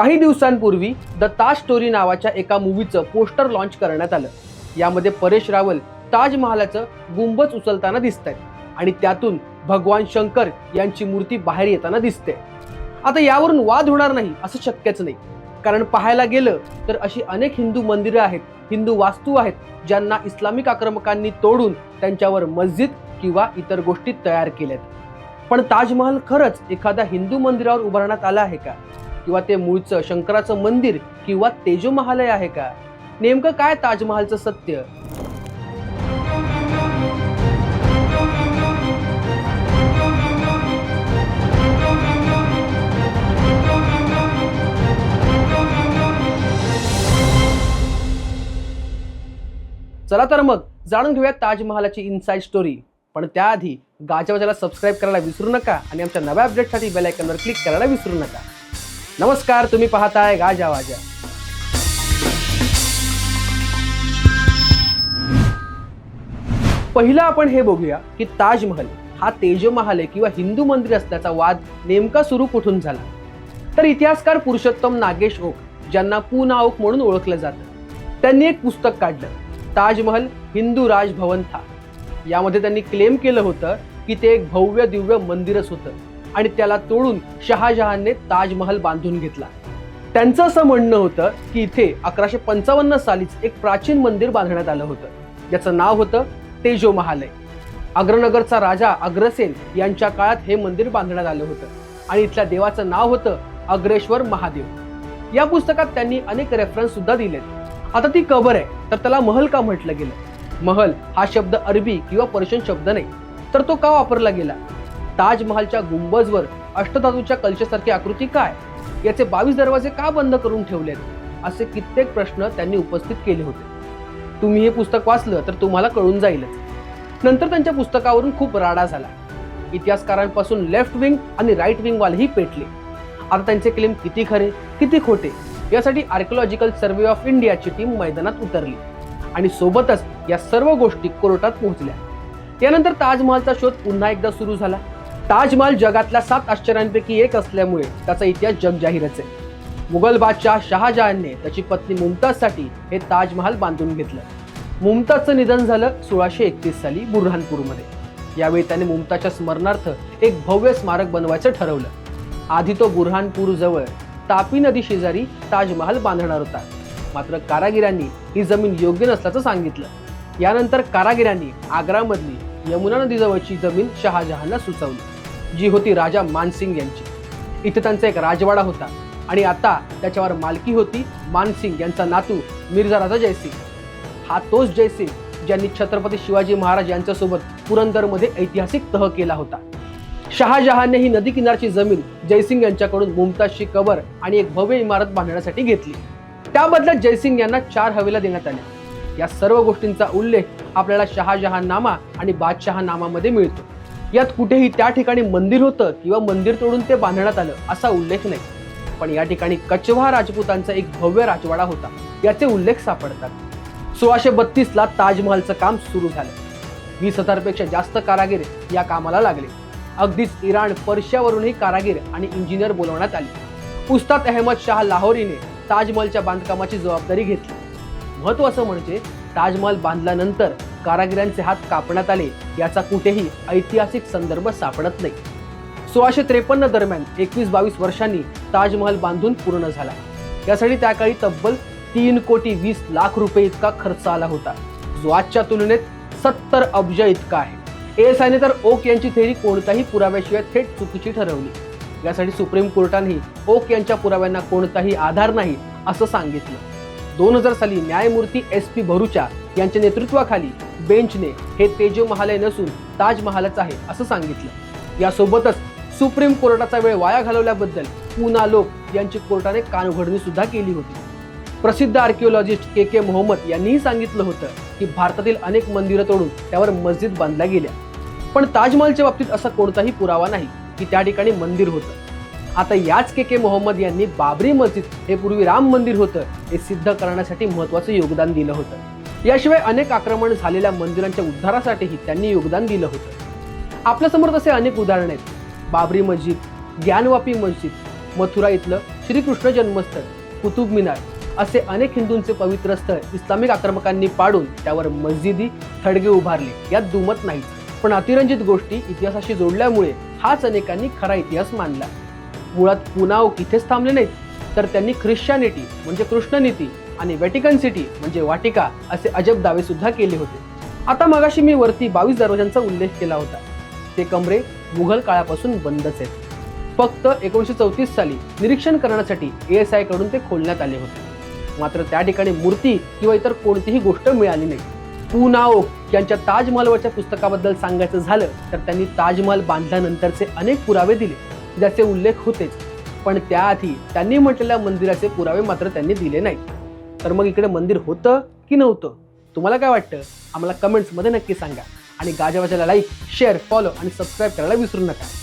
काही दिवसांपूर्वी the Taj story नावाच्या एका मूवीचं पोस्टर लॉन्च करण्यात आलं. यामध्ये परेश रावल ताजमहालाचं गुंबज उचलताना दिसत आहेत आणि त्यातून भगवान शंकर यांची मूर्ती बाहेर येताना दिसते. आता यावरून वाद होणार नाही असं शक्यच नाही. कारण पाहायला गेलं तर अशी अनेक हिंदू मंदिरं आहेत हिंदू वास्तू आहेत ज्यांना इस्लामिक आक्रमकांनी तोडून त्यांच्यावर मस्जिद किंवा इतर गोष्टी तयार केल्यात. पण ताजमहाल खरंच एखाद्या हिंदू मंदिरावर उभारण्यात आला आहे का? किंवा ते मूळचं शंकराचं मंदिर किंवा तेजो महालय आहे का? नेमकं काय ताजमहालचं सत्य? चला तर मग जाणून घेऊया ताजमहालाची इनसाईड स्टोरी पण त्याआधी गाजावाजाला सबस्क्राईब करायला विसरू नका आणि आमच्या नव्या अपडेटसाठी बेल क्लिक करायला विसरू नका. नमस्कार तुम्ही पाहताय गाजा वाजा. पहिलं आपण हे बघूया की ताजमहल हा तेजमहाल आहे किंवा हिंदू मंदिर असल्याचा वाद नेमका सुरू कुठून झाला? तर इतिहासकार पुरुषोत्तम नागेश ओक ज्यांना पूना ओक म्हणून ओळखलं जातं त्यांनी एक पुस्तक काढलं ताजमहल हिंदू राजभवन था. यामध्ये त्यांनी क्लेम केलं होतं की ते एक भव्य दिव्य मंदिरच होतं. आणि त्याला तोडून शहाजहानने ताजमहल बांधून घेतला. त्यांचं असं म्हणणं होतं की इथे अकराशे पंचावन्न सालीच एक प्राचीन मंदिर बांधण्यात आलं होतं. याचं नाव होतं तेजो महालय. अग्रनगरचा राजा अग्रसेन यांच्या काळात हे मंदिर बांधण्यात आलं होतं आणि इथल्या देवाचं नाव होतं अग्रेश्वर महादेव. या पुस्तकात त्यांनी अनेक रेफरन्स सुद्धा दिलेत. आता ती कबर आहे तर त्याला महल का म्हटलं गेलं? महल हा शब्द अरबी किंवा पर्शियन शब्द नाही तर तो का वापरला गेला? ताजमहालच्या गुंबजवर अष्टधातूच्या कलशासारखी आकृती काय? याचे बावीस दरवाजे का बंद करून ठेवलेत? असे कित्येक प्रश्न त्यांनी उपस्थित केले होते. तुम्ही हे पुस्तक वाचलं तर तुम्हाला कळून जाईलच नंतर त्यांच्या पुस्तकावरून खूप राडा झाला. इतिहासकारांपासून लेफ्ट विंग आणि राईट विंग वालेही पेटले. आता त्यांचे क्लेम किती खरे किती खोटे यासाठी आर्किओलॉजिकल सर्वे ऑफ इंडियाची टीम मैदानात उतरली. आणि सोबतच या सर्व गोष्टी कोर्टात पोहोचल्या. त्यानंतर ताजमहालचा शोध पुन्हा एकदा सुरू झाला. ताजमहाल जगातल्या सात आश्चर्यांपैकी एक असल्यामुळे त्याचा इतिहास जगजाहीरच आहे. मुघल बादशाह शहाजहानने त्याची पत्नी मुमताजसाठी हे ताजमहाल बांधून घेतलं. मुमताजचं निधन झालं सोळाशे एकतीस साली बुरहानपूरमध्ये. यावेळी त्याने मुमताजच्या स्मरणार्थ एक भव्य स्मारक बनवायचं ठरवलं. आधी तो बुरहानपूर जवळ तापी नदी शेजारी ताजमहाल बांधणार होता. मात्र कारागिरांनी ही जमीन योग्य नसल्याचं सांगितलं. यानंतर कारागिरांनी आग्रामधली यमुना नदीजवळची जमीन शहाजहानला सुचवली. जी होती राजा मानसिंग यांची. इथे त्यांचा एक राजवाडा होता आणि आता त्याच्यावर मालकी होती मानसिंग यांचा नातू मिर्झा राजा जयसिंग. हा तोच जयसिंग ज्यांनी छत्रपती शिवाजी महाराज यांच्यासोबत पुरंदरमध्ये ऐतिहासिक तह केला होता. शहाजहानने ही नदी किनारची जमीन जयसिंग यांच्याकडून मुमताजची कबर आणि एक भव्य इमारत बांधण्यासाठी घेतली. त्या बदल्यात जयसिंग यांना चार हवेला देण्यात आल्या. या सर्व गोष्टींचा उल्लेख आपल्याला शहाजहान नामा आणि बादशहा नामामध्ये मिळतो. यात कुठेही त्या ठिकाणी मंदिर होतं किंवा मंदिर तोडून ते बांधण्यात आलं असा उल्लेख नाही. पण या ठिकाणी कचवा राजपूतांचा एक भव्य राजवाडा होता याचे उल्लेख सापडतात. सोळाशे बत्तीसला ताजमहालचं काम सुरू झालं. वीस हजारपेक्षा जास्त कारागीर या कामाला लागले. अगदीच इराण पर्शियावरूनही कारागीर आणि इंजिनियर बोलवण्यात आले. उस्ताद अहमद शाह लाहोरीने ताजमहलच्या बांधकामाची जबाबदारी घेतली. महत्वाचं म्हणजे ताजमहल बांधल्यानंतर कारागिरांचे हात कापण्यात आले याचा कुठेही ऐतिहासिक संदर्भ सापडत नाही. सोळाशे त्रेपन्न दरम्यान एकवीस बावीस वर्षांनी ताजमहल बांधून पूर्ण झाला. यासाठी त्या काळी तब्बल तीन कोटी वीस लाख रुपये इतका खर्च आला होता. जो आजच्या तुलनेत सत्तर अब्ज इतका आहे. एस. आयने तर ओक यांची थेरी कोणत्याही पुराव्याशिवाय थेट चुकीची ठरवली. यासाठी सुप्रीम कोर्टानेही ओक यांच्या पुराव्यांना कोणताही आधार नाही असं सांगितलं. दोन हजार साली न्यायमूर्ती एस पी भरुचा यांच्या नेतृत्वाखाली बेंचने हे तेजो महालय नसून ताजमहालच आहे असं सांगितलं. यासोबतच सुप्रीम कोर्टाचा वेळ वाया घालवल्याबद्दल पुना लोक यांची कोर्टाने कानउघडणी सुद्धा केली होती. प्रसिद्ध आर्किओलॉजिस्ट के के मोहम्मद यांनीही सांगितलं होतं की भारतातील अनेक मंदिरं तोडून त्यावर मस्जिद बांधल्या गेल्या. पण ताजमहलच्या बाबतीत असा कोणताही पुरावा नाही की त्या ठिकाणी मंदिर होतं. आता याच के के मोहम्मद यांनी बाबरी मस्जिद हे पूर्वी राम मंदिर होतं हे सिद्ध करण्यासाठी महत्वाचं योगदान दिलं होतं. याशिवाय अनेक आक्रमण झालेल्या मंदिरांच्या उद्धारासाठीही त्यांनी योगदान दिलं होतं. आपल्यासमोर तसे अनेक उदाहरण आहेत. बाबरी मस्जिद ज्ञानवापी मस्जिद मथुरा इथलं श्रीकृष्ण जन्मस्थळ कुतुब मिनार असे अनेक हिंदूंचे पवित्र स्थळ इस्लामिक आक्रमकांनी पाडून त्यावर मस्जिदी थडगे उभारले. यात दुमत नाही पण अतिरंजित गोष्टी इतिहासाशी जोडल्यामुळे हाच अनेकांनी खरा इतिहास मानला. मुळात पुनाव इथेच थांबले नाहीत. तर त्यांनी ख्रिश्चॅनिटी म्हणजे कृष्णनीती आणि व्हॅटिकन सिटी म्हणजे वाटिका असे अजब दावे सुद्धा केले होते. आता मगाशी मी वरती बावीस दरवाजांचा उल्लेख केला होता. ते कमरे मुघल काळापासून बंदच आहेत. फक्त एकोणीसशे चौतीस साली निरीक्षण करण्यासाठी ए एस आयकडून ते खोलण्यात आले होते. मात्र त्या ठिकाणी मूर्ती किंवा इतर कोणतीही गोष्ट मिळाली नाही. पुनाओक यांच्या ताजमहलवरच्या पुस्तकाबद्दल सांगायचं झालं तर त्यांनी ताजमहल बांधल्यानंतरचे अनेक पुरावे दिले ज्याचे उल्लेख होतेच. पण त्याआधी त्यांनी म्हटलेल्या मंदिराचे पुरावे मात्र त्यांनी दिले नाहीत. तर मग इकडे मंदिर होतं की नव्हतं? तुम्हाला काय वाटतं? आम्हाला कमेंट्समध्ये नक्की सांगा. आणि गाजावाजाला लाईक शेअर फॉलो आणि सबस्क्राईब करायला विसरू नका.